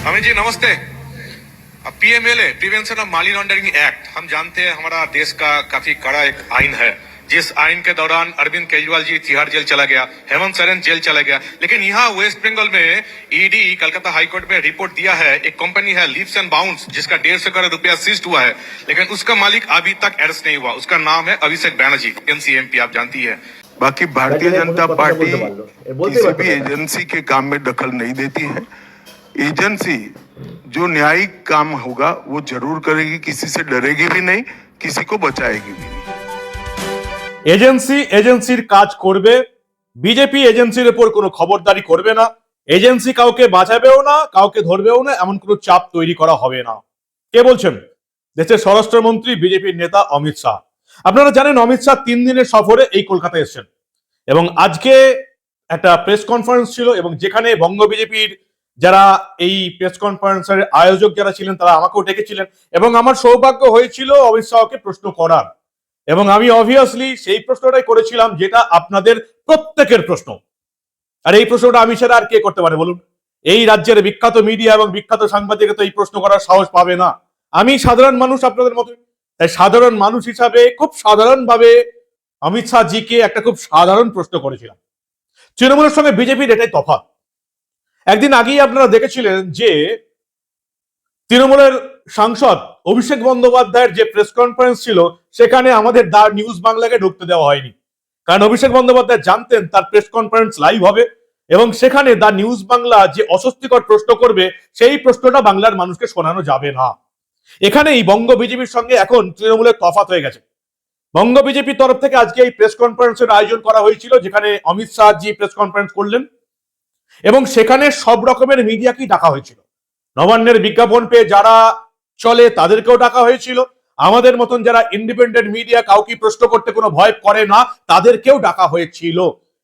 अमित जी नमस्ते PMLA prevention of money laundering act हम जानते हैं हमारा देश का काफ़ी कड़ा एक आइन है। जिस आइन के दौरान अरविंद केजरीवाल जी तिहाड़ जेल चला गया हेमंत सोरेन जेल चला गया। लेकिन यहाँ वेस्ट बंगाल में ईडी कलकत्ता हाईकोर्ट में रिपोर्ट दिया है एक कंपनी है लिप्स एंड बाउंस जिसका डेढ़ सौ करोड़ रुपया सीज हुआ है। लेकिन उसका मालिक अभी तक अरेस्ट नहीं हुआ। उसका नाम है अभिषेक बैनर्जी एनसीएमपी आप जानती है। बाकी भारतीय जनता पार्टी किसी भी एजेंसी के काम में दखल नहीं देती है। एजेंसी जो न्यायिक काम होगा वो जरूर करेगी किसी से डरेगी भी नहीं किसी को बचाएगी भी नहीं এজেন্সি এজেন্সির কাজ করবে বিজেপি এজেন্সির উপর কোনো খবরদারি করবে না এজেন্সি কাউকে বাঁচাবেও না কাউকে ধরবেও না এমন কোনো চাপ তৈরি করা হবে না কে বলছেন দেশের স্বরাষ্ট্রমন্ত্রী বিজেপির নেতা অমিত শাহ আপনারা জানেন অমিত শাহ তিন দিনের সফরে এই কলকাতায় এসেছেন এবং আজকে একটা প্রেস কনফারেন্স ছিল এবং যেখানে বঙ্গ বিজেপির যারা এই প্রেস কনফারেন্সের আয়োজক যারা ছিলেন, তারা আমাকেও ডেকেছিলেন। এবং আমার সৌভাগ্য হয়েছিল অমিত শাহকে প্রশ্ন করার। এবং আমি অবভিয়াসলি সেই প্রশ্নটাই করেছিলাম, যেটা আপনাদের প্রত্যেকের প্রশ্ন। আর এই প্রশ্নটা আমি ছাড়া আর কে করতে পারে, বলুন? এই রাজ্যের বিখ্যাত মিডিয়া এবং বিখ্যাত সাংবাদিক তো এই প্রশ্ন করার সাহস পাবে না। আমি সাধারণ মানুষ আপনাদের মতো। তাই সাধারণ মানুষ হিসাবে খুব সাধারণভাবে অমিত শাহ জিকে একটা খুব সাধারণ প্রশ্ন করেছিলাম। তৃণমূলের সঙ্গে বিজেপির এটাই তফাৎ। একদিন আগেই আপনারা দেখেছিলেন যে তৃণমূলের সাংসদ অভিষেক বন্দ্যোপাধ্যায়ের যে প্রেস কনফারেন্স ছিল, সেখানে আমাদের দা নিউজ বাংলাকে ঢুকতে দেওয়া হয়নি। কারণ অভিষেক বন্দ্যোপাধ্যায় জানতেন তার প্রেস কনফারেন্স লাইভ হবে এবং সেখানে দা নিউজ বাংলা যে অস্বস্তিকর প্রশ্ন করবে, সেই প্রশ্নটা বাংলার মানুষকে শোনানো যাবে না। এখানেই বঙ্গ বিজেপির সঙ্গে এখন তৃণমূলের তফাত হয়ে গেছে। বঙ্গ বিজেপির তরফ থেকে আজকে এই প্রেস কনফারেন্সের আয়োজন করা হয়েছিল, যেখানে অমিত শাহ জি প্রেস কনফারেন্স করলেন। এবং সেখানে সব রকমের মিডিয়াকেই ডাকা হয়েছিল। নবান্নের বিজ্ঞাপন পেয়ে যারা চলে, তাদেরকেও ডাকা হয়েছিল। আমাদের মতন যারা ইন্ডিপেন্ডেন্ট মিডিয়া কাউকে প্রশ্ন করতে কোনো ভয় করে না, তাদেরকেও ডাকা হয়েছিল।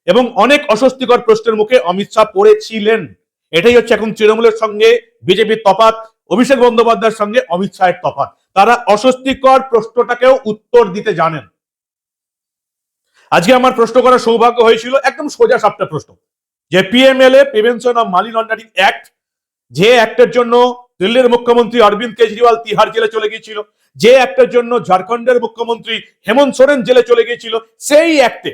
এবং অনেক অস্বস্তিকর প্রশ্নের মুখে অমিত শাহ পড়েছিলেন। এটাই হচ্ছে এখন তৃণমূলের সঙ্গে, বিজেপির তফাৎ, অভিষেক বন্দ্যোপাধ্যায়ের সঙ্গে অমিত শাহের তফাৎ। তারা অস্বস্তিকর প্রশ্নটাকেও উত্তর দিতে জানেন। আজকে আমার প্রশ্ন করার সৌভাগ্য হয়েছিল একদম সোজা সাপটা প্রশ্ন। যে PMLA prevention of money laundering act যে অ্যাক্টের জন্য দিল্লির মুখ্যমন্ত্রী অরবিন্দ কেজরিওয়াল তিহার জেলে চলে গিয়েছিল, যে অ্যাক্টের জন্য ঝাড়খণ্ডের মুখ্যমন্ত্রী হেমন্ত সোরেন জেলে চলে গিয়েছিল, সেই অ্যাক্টে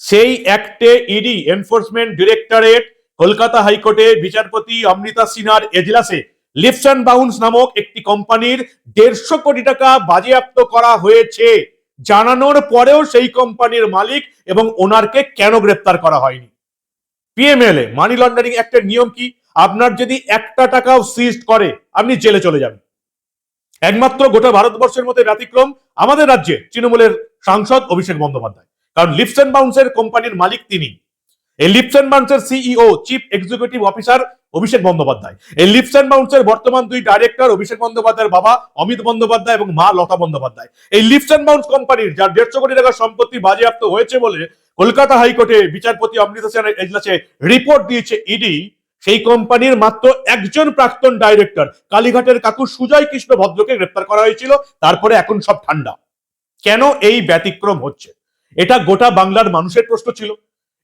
সেই অ্যাক্টে ইডি এনফোর্সমেন্ট ডিরেক্টরেট কলকাতা হাইকোর্টে বিচারপতি অমৃতা সিনহার এজলাসে লিফস অ্যান্ড বাউন্স নামক একটি কোম্পানির দেড়শো কোটি টাকা বাজেয়াপ্ত করা হয়েছে। জানানোর পরেও সেই কোম্পানির মালিক এবং ওনারকে কেন গ্রেপ্তার করা হয়নি? পিএমএলএ মানি লন্ডারিং একটা নিয়ম কি? আপনার যদি একটা টাকাও সিজ করে, আপনি জেলে চলে যাবেন। একমাত্র গোটা ভারতবর্ষের মধ্যে ব্যতিক্রম আমাদের রাজ্যে তৃণমূলের সাংসদ অভিষেক বন্দ্যোপাধ্যায়। কারণ লিপস অ্যান্ড বাউন্সের কোম্পানির মালিক তিনি। এই lips and বাউন্সের CEO chief executive officer Abhishek Bandyopadhyay. এই লিপস অ্যান্ড বাউন্সের বর্তমান দুই ডাইরেক্টর অভিষেক বন্দ্যোপাধ্যায়ের বাবা অমিত বন্দ্যোপাধ্যায় এবং মা লতা বন্দ্যোপাধ্যায়। এই লিপস অ্যান্ড বাউন্স কোম্পানির, যার দেড়শো কোটি টাকার সম্পত্তি বাজেয়াপ্ত হয়েছে বলে কলকাতা হাইকোর্টে বিচারপতি অমৃতা সেনের এজলাসে রিপোর্ট দিয়েছে ইডি সেই কোম্পানির মাত্র একজন প্রাক্তন ডাইরেক্টর কালীঘাটের কাকু সুজয় কৃষ্ণ ভদ্রকে গ্রেপ্তার করা হয়েছিল, তারপরে এখন সব ঠান্ডা। কেন এই ব্যতিক্রম হচ্ছে? এটা গোটা বাংলার মানুষের প্রশ্ন ছিল।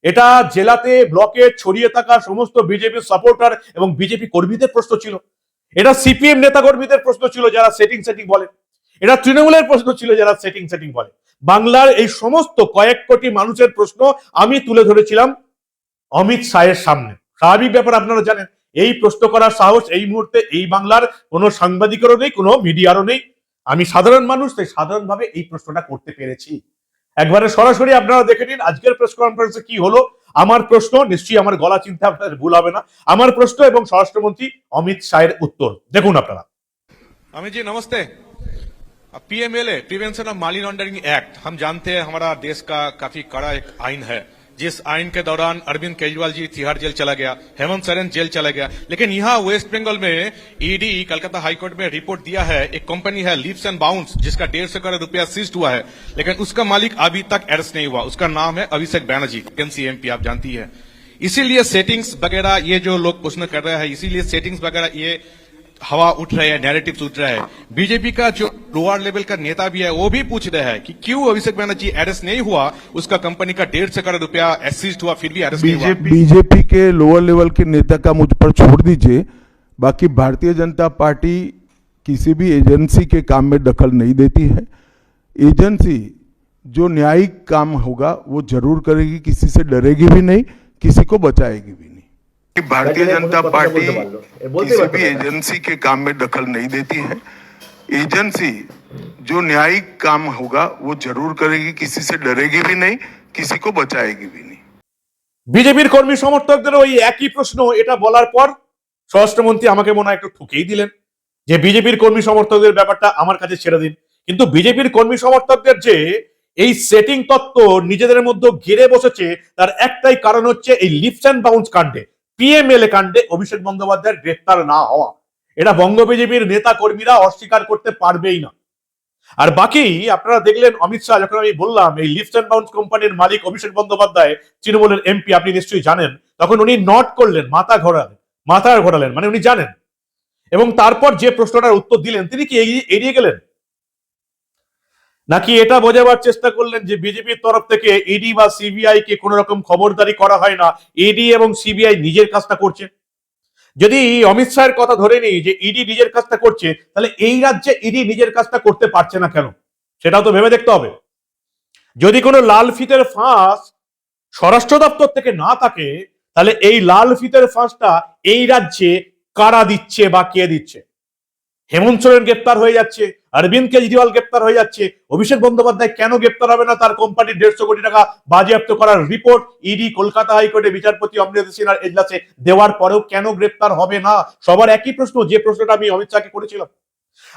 এটা জেলাতে ব্লকে ছড়িয়ে থাকা সমস্ত বিজেপি সাপোর্টার এবং বিজেপি কর্মীদের প্রশ্ন ছিল। এটা সিপিএম নেতা কর্মীদের প্রশ্ন ছিল যারা সেটিং সেটিং বলে। এটা তৃণমূলের প্রশ্ন ছিল যারা সেটিং সেটিং বলে। বাংলার এই সমস্ত কয়েক কোটি মানুষের প্রশ্ন আমি তুলে ধরেছিলাম অমিত শাহের সামনে। স্বাভাবিক ব্যাপার আপনারা জানেন, এই প্রশ্ন করার সাহস এই মুহূর্তে এই বাংলার কোনো সাংবাদিকেরও নেই, কোনো মিডিয়ারও নেই। আমি সাধারণ মানুষ, তাই সাধারণভাবে এই প্রশ্নটা করতে পেরেছি। একবারে সরাসরি আপনারা দেখে নিন আজকের প্রেস কনফারেন্সে কি হলো আমার প্রশ্ন নিশ্চয়ই আমার গলা চিন্তা আপনাদের ভুল হবে না আমার প্রশ্ন এবং স্বরাষ্ট্রমন্ত্রী অমিত শাহের উত্তর দেখুন আপনারা अमित जी नमस्ते PMLA prevention of money laundering act हम जानते हैं हमारा देश का काफी कड़ा एक आइन है जिस आइन के दौरान अरविंद केजरीवाल जी तिहाड़ जेल चला गया, हेमंत सोरेन जेल चला गया, लेकिन यहाँ वेस्ट बंगाल में ईडी कलकत्ता हाईकोर्ट में रिपोर्ट दिया है, एक कंपनी है लिप्स एंड बाउंस जिसका डेढ़ सौ करोड़ रुपया सीज हुआ है, लेकिन उसका मालिक अभी तक अरेस्ट नहीं हुआ, उसका नाम है अभिषेक बैनर्जी एनसीएमपी आप जानती है। इसीलिए सेटिंग्स वगैरह ये जो लोग प्रश्न कर रहे हैं, इसीलिए सेटिंग्स वगैरह ये हवा उठ रहे हैं नैरेटिव उठ रहा है। बीजेपी का जो लोअर लेवल का नेता भी है, वो भी पूछ रहे हैं कि क्यों अभिषेक बैनर्जी अरेस्ट नहीं हुआ? उसका कंपनी का डेढ़ सौ करोड़ रुपया एसिस्ट हुआ, फिर भी अरेस्ट नहीं हुआ। बीजेपी के लोअर लेवल के नेता का मुझ पर छोड़ दीजिए। बाकी भारतीय जनता पार्टी किसी भी एजेंसी के काम में दखल नहीं देती है। एजेंसी जो न्यायिक काम होगा, वो ज़रूर करेगी, किसी से डरेगी भी नहीं, किसी को बचाएगी भी भारतीय जनता पार्टी किसी भी एजेंसी के काम में दखल नहीं देती है एजेंसी जो न्यायिक काम होगा वो जरूर करेगी किसी से डरेगी भी नहीं किसी को बचाएगी भी नहीं বিজেপির কর্মী সমর্থকদের ওই একই প্রশ্ন এটা বলার পর স্বরাষ্ট্রমন্ত্রী আমাকে মনে হয় একটু ঠুকেই দিলেন যে বিজেপির কর্মী সমর্থকদের ব্যাপারটা আমার কাছে ছেড়ে দিন কিন্তু বিজেপির কর্মী সমর্থকদের যে এই সেটিং তত্ত্ব নিজেদের মধ্যে ঘিরে বসেছে তার একটাই কারণ হচ্ছে এই লিফট অ্যান্ড বাউন্স কাণ্ডে পিএমএলএ কাণ্ডে অভিষেক বন্দ্যোপাধ্যায়ের গ্রেফতার না হওয়া। এটা বঙ্গ বিজেপির নেতা কর্মীরা অস্বীকার করতে পারবেই না। আর বাকি, আপনারা দেখলেন অমিত শাহ, যখন আমি বললাম, এই লিফট অ্যান্ড বাউন্স কোম্পানির মালিক অভিষেক বন্দ্যোপাধ্যায়, তৃণমূলের এমপি আপনি নিশ্চয়ই জানেন, তখন উনি নট করলেন, মাথা ঘোরালেন মাথা ঘোরালেন মানে উনি জানেন। এবং তারপর যে প্রশ্নটার উত্তর দিলেন, তিনি কি এড়িয়ে গেলেন? নাকি এটা বোঝাবার চেষ্টা করলেন যে বিজেপির তরফ থেকে ইডি বা সিবিআই কে কোন রকম খবরদারি করা হয় না? ইডি এবং সিবিআই নিজের কাজটা করছে। যদি অমিত শাহের কথা ধরে নিই যে ইডি নিজের কাজটা করছে, তাহলে এই রাজ্যে ইডি নিজের কাজটা করতে পারছে না কেন? সেটাও তো ভেবে দেখতে হবে। যদি কোনো লাল ফিতের ফাঁস স্বরাষ্ট্র দপ্তর থেকে না থাকে, তাহলে এই লাল ফিতের ফাঁসটা এই রাজ্যে কারা দিচ্ছে বা কে দিচ্ছে? হেমন্ত সোরেন গ্রেপ্তার হয়ে যাচ্ছে, অরবিন্দ কেজরিওয়াল গ্রেপ্তার হয়ে যাচ্ছে। অভিষেক বন্দ্যোপাধ্যায় কেন গ্রেপ্তার হবে না? তার কোম্পানির দেড়শো কোটি টাকা বাজেয়াপ্ত করার রিপোর্ট ইডি, কলকাতা হাইকোর্টে বিচারপতি অমৃত সিনহার এজলাসে দেওয়ার পরেও কেন গ্রেপ্তার হবে না? সবার একই প্রশ্ন, যে প্রশ্নটা আমি অমিত শাহকে করেছিলাম।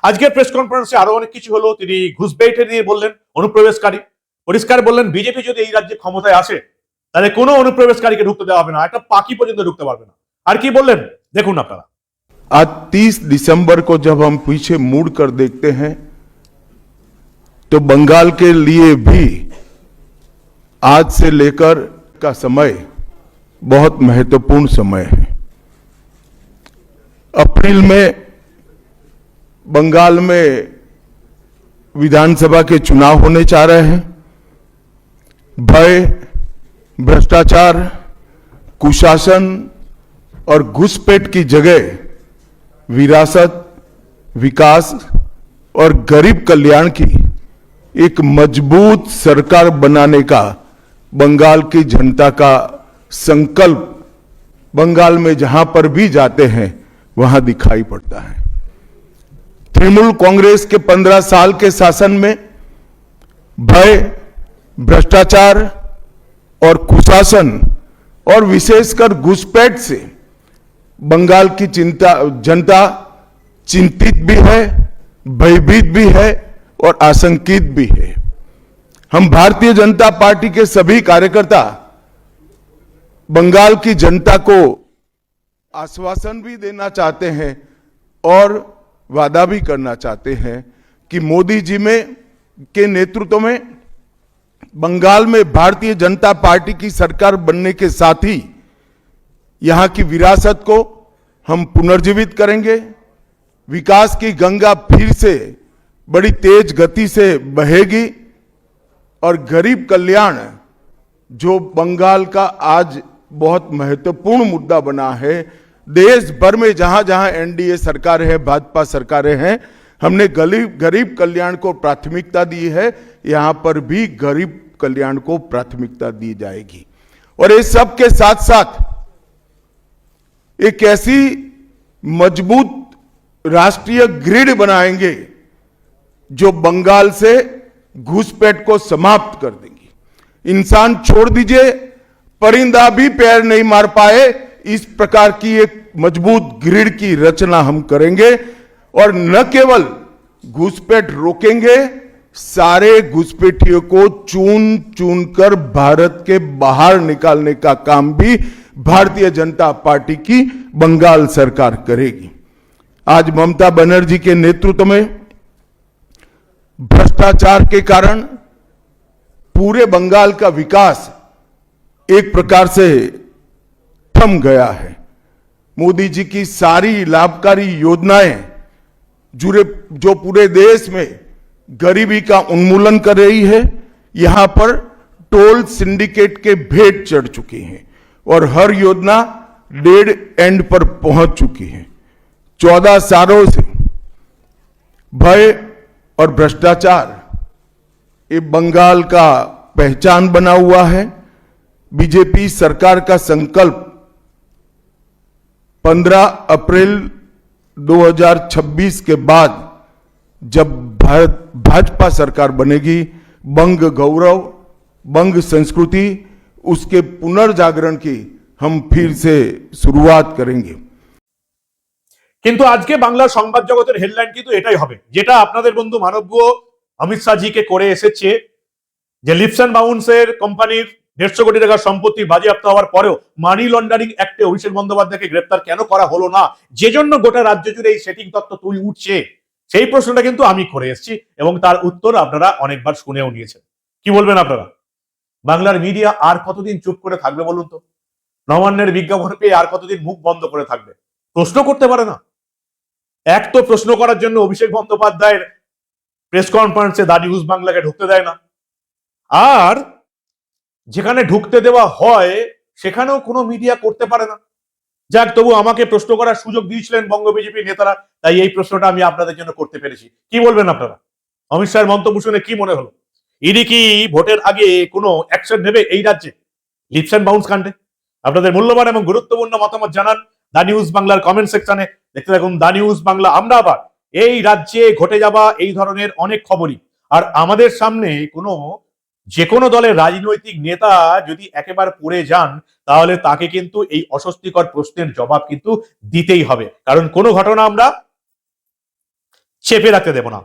আজকের প্রেস কনফারেন্সে আরও অনেক কিছু হলো। তিনি ঘুষবেইটে নিয়ে বললেন, অনুপ্রবেশকারী। পরিষ্কার বললেন, বিজেপি যদি এই রাজ্যে ক্ষমতায় আসে, তাহলে কোনো অনুপ্রবেশকারীকে ঢুকতে দেওয়া হবে না। একটা পাখি পর্যন্ত ঢুকতে পারবে না। আর কি বললেন? দেখুন আপনারা। आज 30 दिसंबर को जब हम पीछे मुड़ कर देखते हैं तो बंगाल के लिए भी आज से लेकर का समय बहुत महत्वपूर्ण समय है। अप्रैल में बंगाल में विधानसभा के चुनाव होने जा रहे हैं। भय, भ्रष्टाचार, कुशासन और घुसपैठ की जगह विरासत, विकास और गरीब कल्याण की एक मज़बूत सरकार बनाने का बंगाल की जनता का संकल्प बंगाल में जहाँ पर भी जाते हैं, वहाँ दिखाई पड़ता है। तृणमूल कांग्रेस के पंद्रह साल के शासन में भय, भ्रष्टाचार और कुशासन और विशेषकर घुसपैठ से बंगाल की चिंता, जनता चिंतित भी है, भयभीत भी है और आशंकित भी है। हम भारतीय जनता पार्टी के सभी कार्यकर्ता बंगाल की जनता को आश्वासन भी देना चाहते हैं और वादा भी करना चाहते हैं कि मोदी जी में, के नेतृत्व में बंगाल में भारतीय जनता पार्टी की सरकार बनने के साथ ही यहाँ की विरासत को हम पुनर्जीवित करेंगे। विकास की गंगा फिर से बड़ी तेज गति से बहेगी और गरीब कल्याण, जो बंगाल का आज बहुत महत्वपूर्ण मुद्दा बना है देश भर में जहाँ जहाँ एनडीए सरकार है, भाजपा सरकारें हैं, हमने गरीब गरीब कल्याण को प्राथमिकता दी है, यहाँ पर भी गरीब कल्याण को प्राथमिकता दी जाएगी। और इस सब के साथ साथ एक ऐसी मज़बूत राष्ट्रीय ग्रिड बनाएँगे जो बंगाल से घुसपैठ को समाप्त कर देंगी। इंसान छोड़ दीजिए, परिंदा भी पैर नहीं मार पाए, इस प्रकार की एक मज़बूत ग्रिड की रचना हम करेंगे और न केवल घुसपैठ रोकेंगे, सारे घुसपैठियों को चुन चुन कर भारत के बाहर निकालने का काम भी भारतीय जनता पार्टी की बंगाल सरकार करेगी। आज ममता बनर्जी के नेतृत्व में भ्रष्टाचार के कारण पूरे बंगाल का विकास एक प्रकार से थम गया है। मोदी जी की सारी लाभकारी योजनाएँ जुड़े, जो पूरे देश में गरीबी का उन्मूलन कर रही है, यहाँ पर टोल सिंडिकेट के भेंट चढ़ चुकी हैं। और हर योजना डेड एंड पर पहुँच चुकी है। चौदह सालों से भय और भ्रष्टाचार, ये बंगाल का पहचान बना हुआ है। बीजेपी सरकार का संकल्प 15 अप्रैल 2026 के बाद जब भारत, भाजपा सरकार बनेगी, बंग गौरव, बंग संस्कृति उसके पुनर्जागरण की हम फिर से शुरुआत करेंगे কিন্তু আজকে বাংলার সংবাদ জগতের হেডলাইন কিন্তু এটাই হবে যেটা আপনাদের বন্ধু মানব্য অমিত শাহজিকে করে এসেছে যে লিপস অ্যান্ড বাউন্সের কোম্পানির দেড়শো কোটি টাকার সম্পত্তি বাজেয়াপ্ত হওয়ার পরেও মানি লন্ডারিং অ্যাক্টে অভিষেক বন্দ্যোপাধ্যায়কে গ্রেপ্তার কেন করা হলো না যে জন্য গোটা রাজ্য জুড়ে এই সেটিং তত্ত্ব তুই উঠছে সেই প্রশ্নটা কিন্তু আমি করে এসেছি এবং তার উত্তর আপনারা অনেকবার শুনেও নিয়েছেন কি বলবেন আপনারা বাংলার মিডিয়া আর কতদিন চুপ করে থাকবে বলুন তো? নবান্নের বিজ্ঞাপন পেয়ে আর কতদিন মুখ বন্ধ করে থাকবে? প্রশ্ন করতে পারে না। এক তো প্রশ্ন করার জন্য অভিষেক বন্দ্যোপাধ্যায়ের প্রেস কনফারেন্সে দা নিউজ বাংলাকে ঢুকতে দেয় না। আর যেখানে ঢুকতে দেওয়া হয়, সেখানেও কোনো মিডিয়া করতে পারে না। যাক, তবু আমাকে প্রশ্ন করার সুযোগ দিয়েছিলেন বঙ্গ বিজেপি নেতারা, তাই এই প্রশ্নটা আমি আপনাদের জন্য করতে পেরেছি। কি বলবেন আপনারা? অমিত শাহের মন্তব্য শুনে কি মনে হলো? ইডি কি ভোটের আগে কোনো অ্যাকশন নেবে এই রাজ্যে? লিপস অ্যান্ড বাউন্স কাণ্ডে। আপনাদের মূল্যবান এবং গুরুত্বপূর্ণ মতামত জানান দা নিউজ বাংলার কমেন্ট সেকশনে দেখতে থাকুন দা নিউজ বাংলা। আমরা আবার এই রাজ্যে ঘটে যাওয়া এই ধরনের অনেক খবরই। আর আমাদের সামনে কোনো যে কোনো দলের রাজনৈতিক নেতা যদি একেবারে পড়ে যান, তাহলে তাকে কিন্তু এই অস্বস্তিকর প্রশ্নের জবাব কিন্তু দিতেই হবে। কারণ কোনো ঘটনা আমরা চেপে রাখতে দেব না।